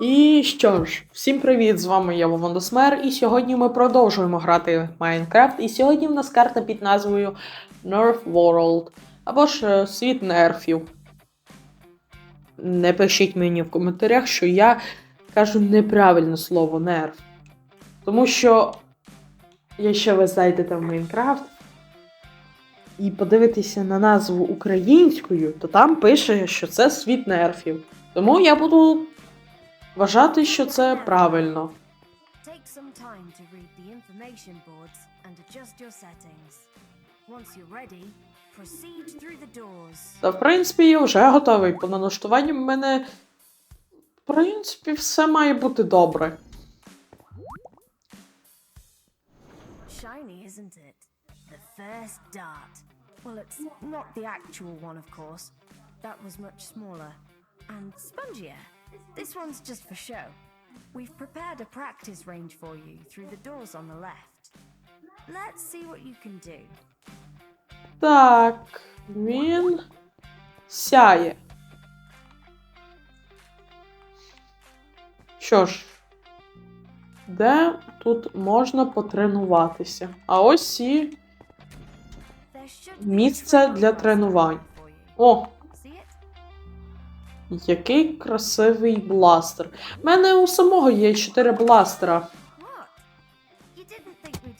І що ж, всім привіт! З вами я Вован і сьогодні ми продовжуємо грати в Майнкрафт. І сьогодні в нас карта під назвою Nerf World або ж е, Світ нерфів. Не пишіть мені в коментарях, що я кажу неправильне слово нерф. Тому що, якщо ви зайдете в Майнкрафт і подивитеся на назву українською, то там пише, що це світ нерфів. Тому я буду вважати, що це правильно. Take some time to read the information boards and adjust your settings. Once you're ready, proceed through the doors. Та в принципі я вже готовий. По налаштуванням в мене. В принципі, все має бути добре. Shiny, isn't it? The first dart. Well, it's not the actual one, of course. That was much smaller. And spongier. This one's just for show. We've prepared a practice range for you through the doors on the left. Let's see what you can do. Так, він сяє. Що ж, де тут можна потренуватися? А ось і місце для тренувань. О? Який красивий бластер. У мене у самого є 4 бластера.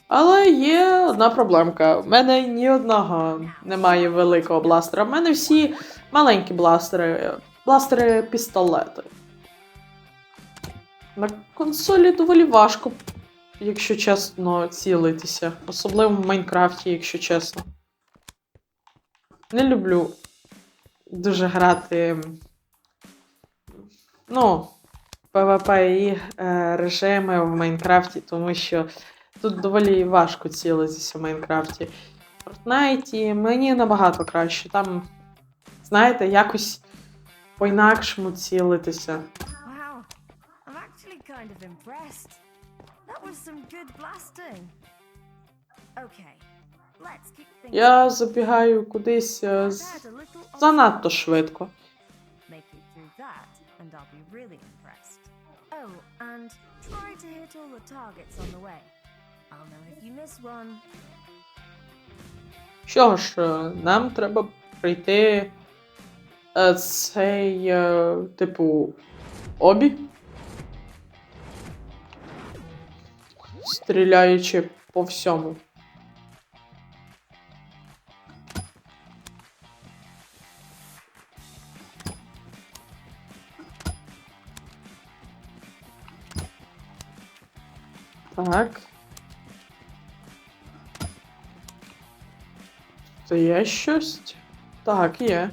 Але є одна проблемка. У мене ні одного немає великого бластера. У мене всі маленькі бластери, бластери пістолети. На консолі доволі важко, якщо чесно, цілитися. Особливо в Майнкрафті, якщо чесно. Не люблю дуже грати. Ну, PvP і е, режими в Майнкрафті, тому що Тут доволі важко цілитися в Майнкрафті. В Фортнайті мені набагато краще. Там, знаєте, якось по-інакшому цілитися. Wow, I'm actually kind of impressed. That was some good blasting. Okay, let's keep things. Я забігаю кудись е, занадто швидко. Make it through that, and I'll be really impressed. Oh, and try to hit all the targets on the way. I'll know if you miss one. Що ж, е, нам треба пройти е, цей, е, типу, обі. Стріляючи по всьому. Так. Це є щось? Так, є.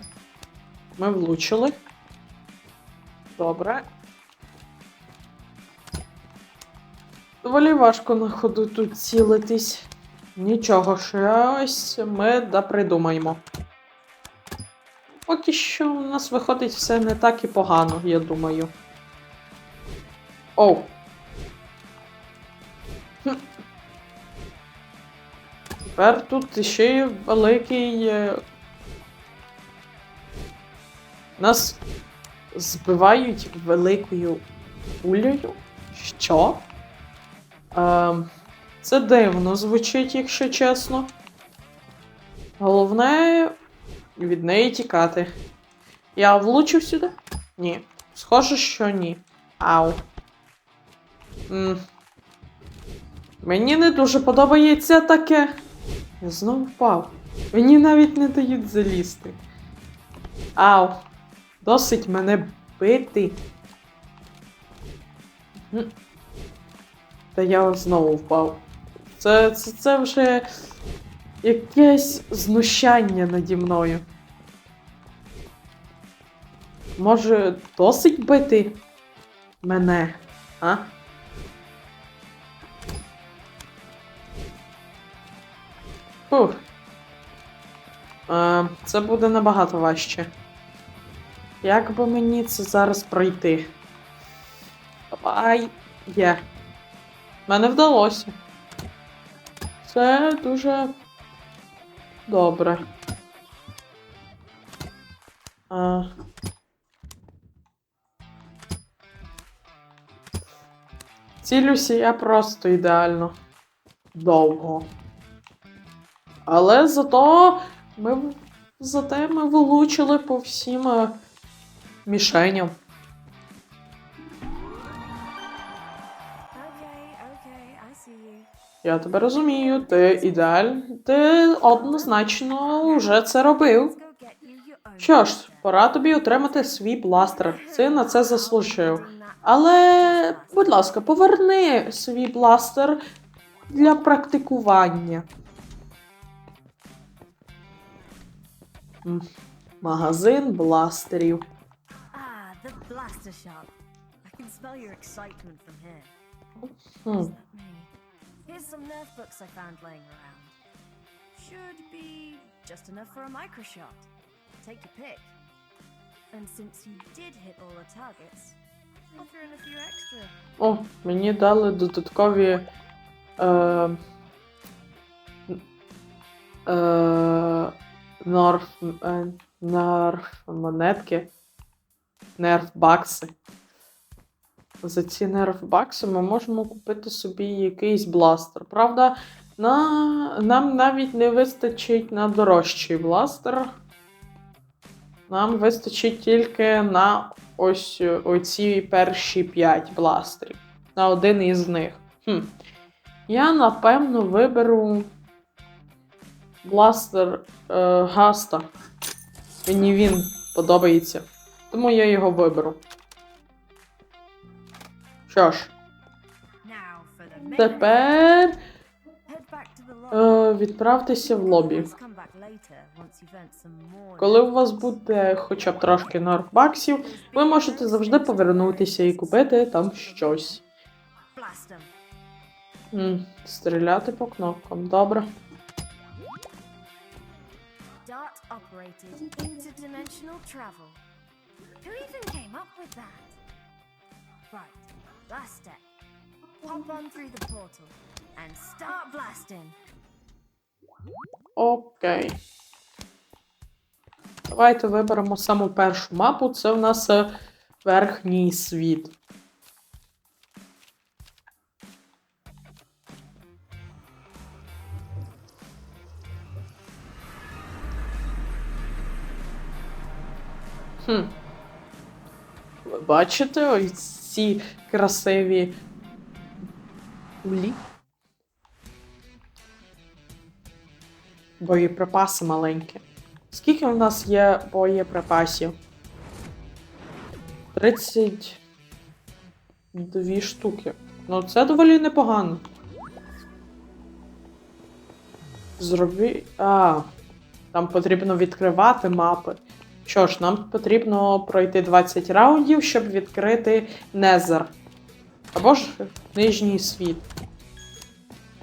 Ми влучили. Добре. Доволі важко на ходу тут цілитись. Нічого, щось ми допридумаємо. Поки що у нас виходить все не так і погано, я думаю. Оу. Тепер тут ще й великий. е, Нас збивають великою пулею. Що? Ем, це дивно звучить, якщо чесно. Головне від неї тікати. Я влучив сюди? Ні. Схоже, що ні. Ау. М. Мені не дуже подобається таке. Я знову впав. Мені навіть не дають залізти. Ау. Досить мене бити. Та я знову впав. Це, це, це вже якесь знущання наді мною. Може, досить бити мене, а? Фух. Е, це буде набагато важче. Як би мені це зараз пройти? Давай. Є. Мене вдалося. Це дуже добре. А... Цілюся я просто ідеально довго. Але зато ми зате ми влучили по всім е, мішеням. Я тебе розумію, ти ідеаль, ти однозначно вже це робив. Що ж, пора тобі отримати свій бластер. Ти на це заслужив. Але, будь ласка, поверни свій бластер для практикування. Is that me? Here's some Nerf books I found laying around. Should be just enough for a micro shot. Take your pick. And since you did hit all the targets, I'll throw in a few extra. О, мені дали додаткові. Е, е, норф, е, норф монетки. Нерф бакси. За ці нерф бакси ми можемо купити собі якийсь бластер. Правда, на, нам навіть не вистачить на дорожчий бластер. Нам вистачить тільки на ось оці перші 5 бластерів. На один із них. Хм. Я напевно виберу бластер е, Гаста. Мені він подобається. Тому я його виберу. Що ж, тепер е, відправтеся в лобі. Коли у вас буде хоча б трошки норфбаксів, ви можете завжди повернутися і купити там щось. М, стріляти по кнопкам, добре. Operated interdimensional travel. Who even came up with that? Right, last step. Hop on through the portal and start blasting. Окей. Давайте виберемо саму першу мапу. Це в нас е, верхній світ. Хм. Ви бачите ось ці красиві улі? Боєприпаси маленькі. Скільки в нас є боєприпасів? 32 штуки. Ну, це доволі непогано. Зробі. А, там потрібно відкривати мапи. Що ж, нам потрібно пройти 20 раундів, щоб відкрити Незер. Або ж нижній світ.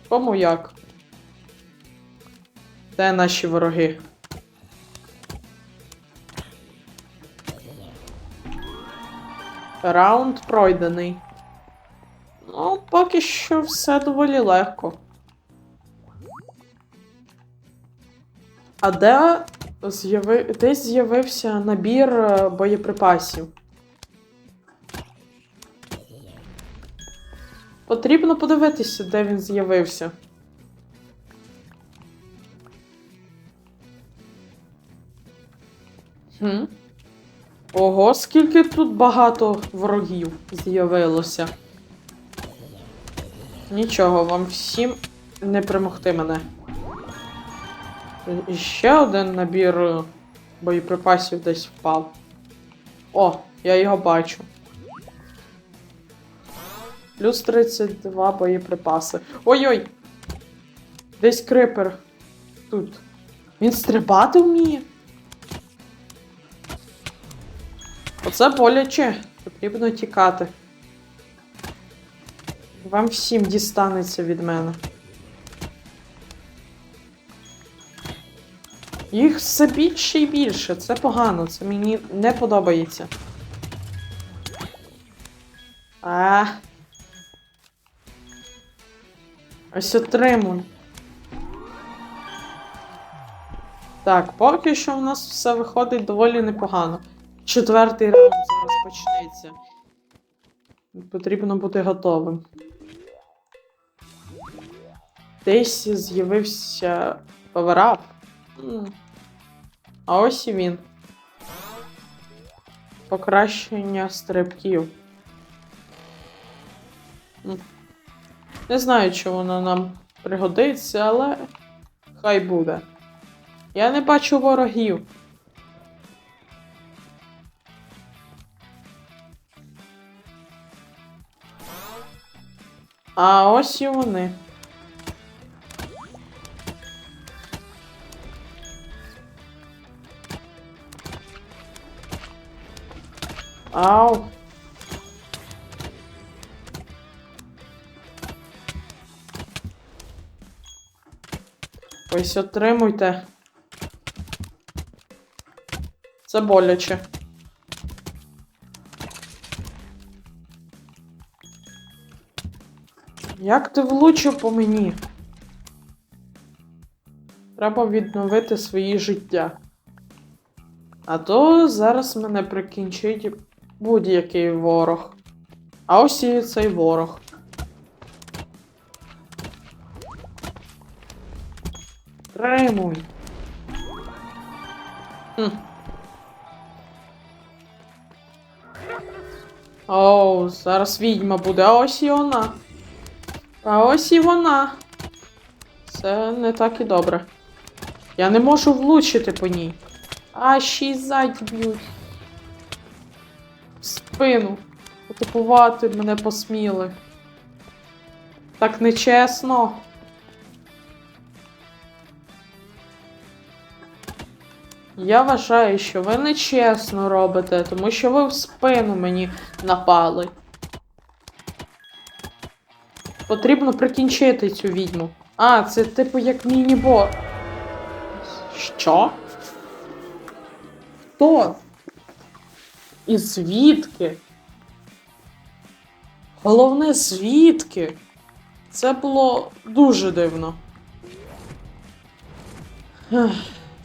Кому як? Де наші вороги? Раунд пройдений. Ну, поки що все доволі легко. А де з'яви... десь з'явився набір е, боєприпасів? Потрібно подивитися, де він з'явився. Хм. Ого, скільки тут багато ворогів з'явилося. Нічого, вам всім не примогти мене. І ще один набір е, боєприпасів десь впав. О, я його бачу. Плюс 32 боєприпаси. Ой-ой! Десь крипер. Тут. Він стрибати вміє. Оце боляче. Потрібно тікати. Вам всім дістанеться від мене. Їх все більше і більше. Це погано, це мені не подобається. А. Ось отримуй. Так, поки що в нас все виходить доволі непогано. Четвертий раунд зараз почнеться. Потрібно бути готовим. Десь з'явився паверап. А ось і він. Покращення стрибків. Не знаю, чи воно нам пригодиться, але хай буде. Я не бачу ворогів. А ось і вони. Ау. Ось отримуйте. Це боляче. Як ти влучив по мені? Треба відновити своє життя. А то зараз мене прикінчить будь-який ворог. А ось і цей ворог. Тримуй. Оу, зараз відьма буде, а ось і вона. А ось і вона. Це не так і добре. Я не можу влучити по ній. А ще й ззаді б'ють. Спину. Атакувати мене посміли. Так нечесно. Я вважаю, що ви нечесно робите, тому що ви в спину мені напали. Потрібно прикінчити цю відьму. А, це типу як міні-бо. Що? Хто? І звідки? Головне, звідки? Це було дуже дивно.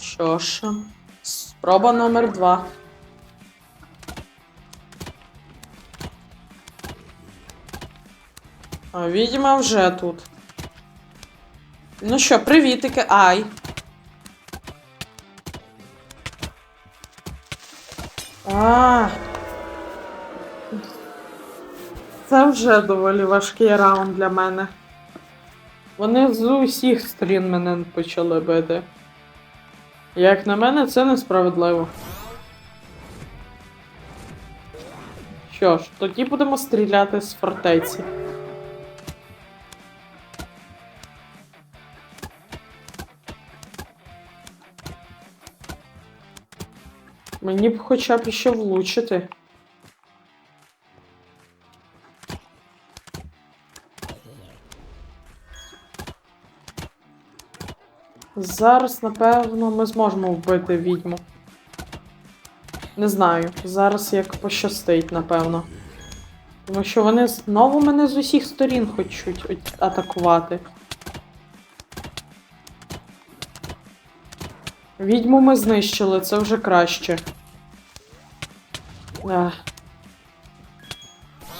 Що ж, спроба номер два. А відьма вже тут. Ну що, привітики, ай. Це вже доволі важкий раунд для мене. Вони з усіх сторін мене почали бити. Як на мене, це несправедливо. Що ж, тоді будемо стріляти з фортеці. Мені б хоча б ще влучити. Зараз, напевно, ми зможемо вбити відьму. Не знаю. Зараз як пощастить, напевно. Тому що вони знову мене з усіх сторін хочуть атакувати. Відьму ми знищили, це вже краще.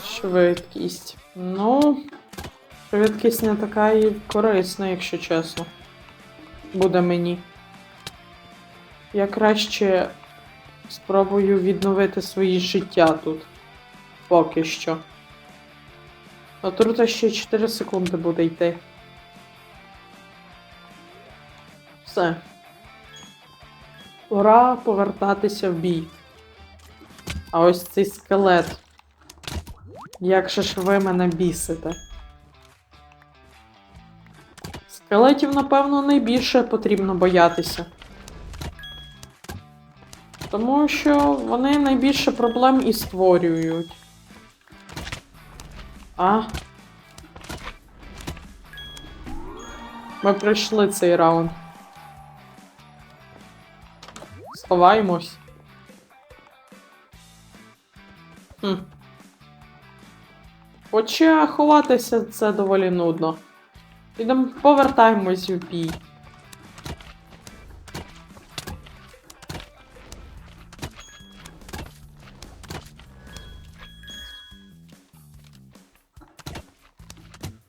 Швидкість. Ну, швидкість не така і корисна, якщо чесно. Буде мені. Я краще спробую відновити своє життя тут. Поки що. А тут ще 4 секунди буде йти. Все. Пора повертатися в бій. А ось цей скелет. Як же ж ви мене бісите? Скелетів, напевно, найбільше потрібно боятися. Тому що вони найбільше проблем і створюють. А. Ми пройшли цей раунд. Сховаємось. Хоча ховатися це доволі нудно. Ідемо повертаємось в бій.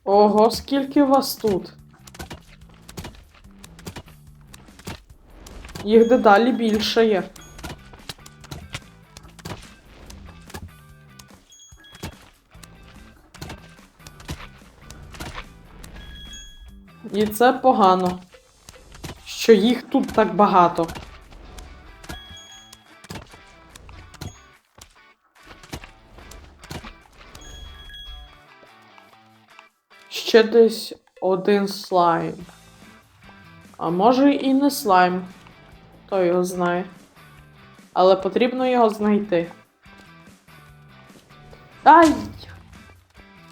Ого, скільки вас тут? Їх дедалі більше є. І це погано, що їх тут так багато. Ще десь один слайм. А може і не слайм. Хто його знає. Але потрібно його знайти. Ай!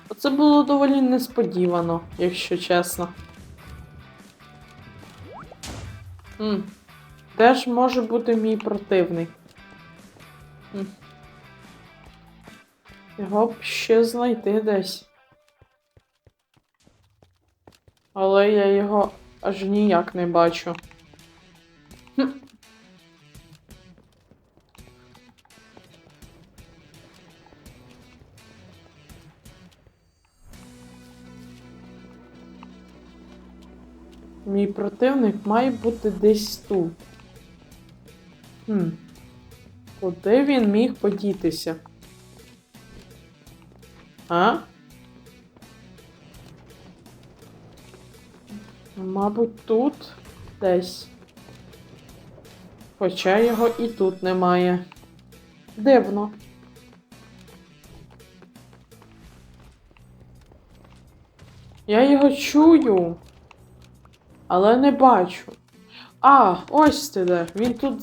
Оце було доволі несподівано, якщо чесно. М. Теж може бути мій противник? М. Його б ще знайти десь. Але я його аж ніяк не бачу. Мій противник має бути десь тут. Хм. Куди він міг подітися? А? Мабуть, тут десь. Хоча його і тут немає. Дивно. Я його чую, але не бачу. А, ось ти де. Він тут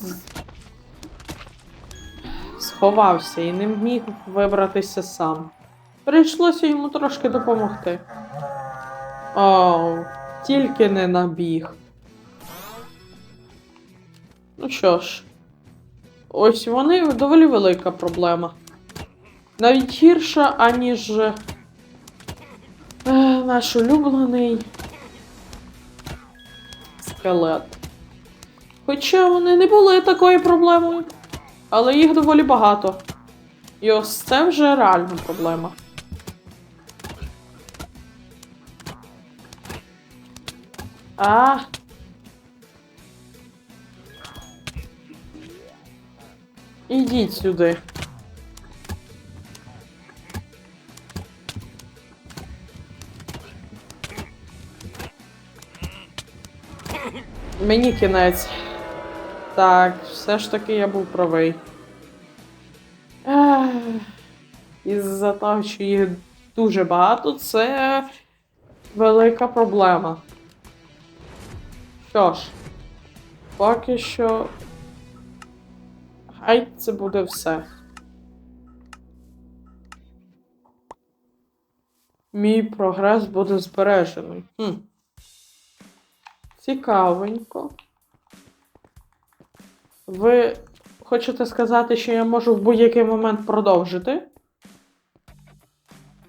сховався і не міг вибратися сам. Прийшлося йому трошки допомогти. Оу, тільки не набіг. Ну що ж, ось вони доволі велика проблема. Навіть гірша, аніж е, наш улюблений скелет. Хоча вони не були такою проблемою, але їх доволі багато. І ось це вже реальна проблема. А. Ідіть сюди. Мені кінець. Так, все ж таки я був правий. Із-за того, що їх дуже багато, це велика проблема. Що ж, поки що. Хай це буде все. Мій прогрес буде збережений. Хм. Цікавенько. Ви хочете сказати, що я можу в будь-який момент продовжити?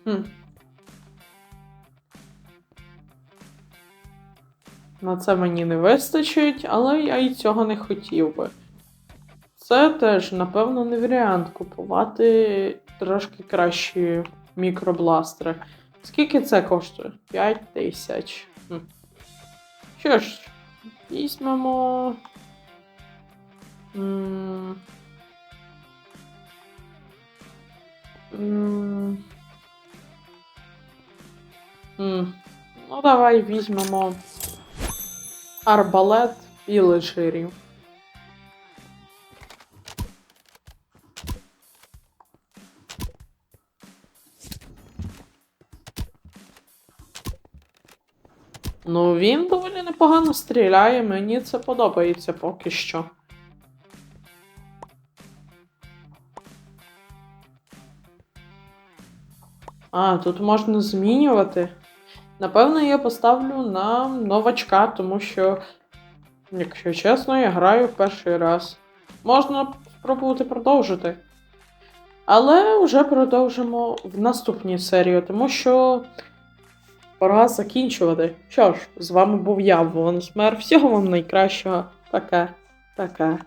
Хм. На це мені не вистачить, але я і цього не хотів би. Це теж, напевно, не варіант купувати трошки кращі мікробластери. Скільки це коштує? 5 тисяч. Що ж, візьмемо. М. Ну, давай візьмемо арбалет і лежирів. Ну, він доволі непогано стріляє, мені це подобається поки що. А, тут можна змінювати. Напевно, я поставлю на новачка, тому що, якщо чесно, я граю перший раз. Можна спробувати продовжити. Але вже продовжимо в наступній серії, тому що пора закінчувати. Що ж, з вами був я, Вонсмер. Всього вам найкращого. Таке, Пока.